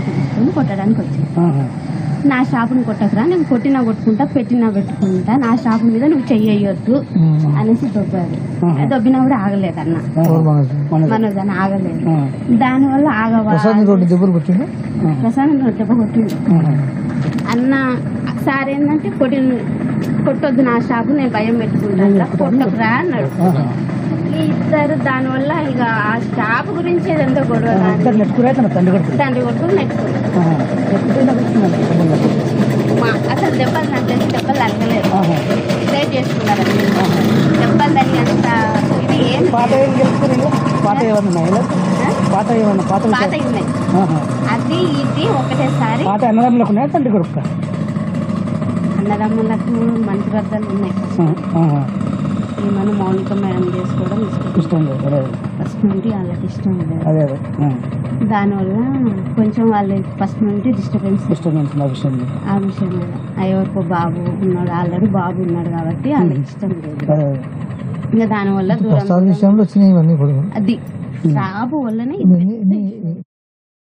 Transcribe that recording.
తీసుకొని కొట్టడానికి వచ్చింది. నా షాపుని కొట్టకురా నేను కొట్టినా కొట్టుకుంటా పెట్టినా పెట్టుకుంటా నా షాపు మీద నువ్వు చెయ్యొద్దు అనేసి దొబ్బారు. దొబ్బినా కూడా ఆగలేదన్న మనది. మనోజ్ అని ఆగలేదు. దానివల్ల దెబ్బలు కొట్టిండు? ప్రసాదం దెబ్బ కొట్టిండు. ఆహా. అన్న సార్ ఏంటంటే కొట్టి కొట్టొద్దు నా షాపు నేను భయం పెట్టుకుంటా కొట్టకురా అన్నాడు. ఈ ఇద్దరు దానివల్ల ఇక ఆ షాప్ గురించి ఏదంతా గొడవ తండ్రి కొడుకు. మా అసలు దెబ్బలు నాకు తెలిసి దెబ్బలు తగ్గలేదు. ఆహా. సేవ్ చేసుకున్నారు దెబ్బలు తగినంత ఇది ఏం పాత? పాత ఏమన్నా? పాత ఏమన్నా పాత పాత? ఉన్నాయి. అది ఇది ఒకటేసారి పాత అన్నదమ్ములకు ఉన్నాయా? తండ్రి కొడుకు అన్నదమ్ములకు మంచి వద్దలు ఉన్నాయి. ఈమెను మౌనిక మేడం చేసుకోవడం ఇష్టం ఫస్ట్ నుండి వాళ్ళకి ఇష్టం లేదు. అదే అదే. ఆ. దానివల్ల కొంచెం వాళ్ళు ఫస్ట్ నుండి డిస్టర్బెన్స్ లేదు నా విషయం. ఆ విషయం ఎవరికో బాబు ఉన్నాడు ఆల్రెడీ బాబు ఉన్నాడు కాబట్టి వాళ్ళకి ఇష్టం లేదు. ఇంకా దానివల్ల దూరం విషయంలో వచ్చినాయి ఇవన్నీ కూడా. అది. బాబు వల్లనే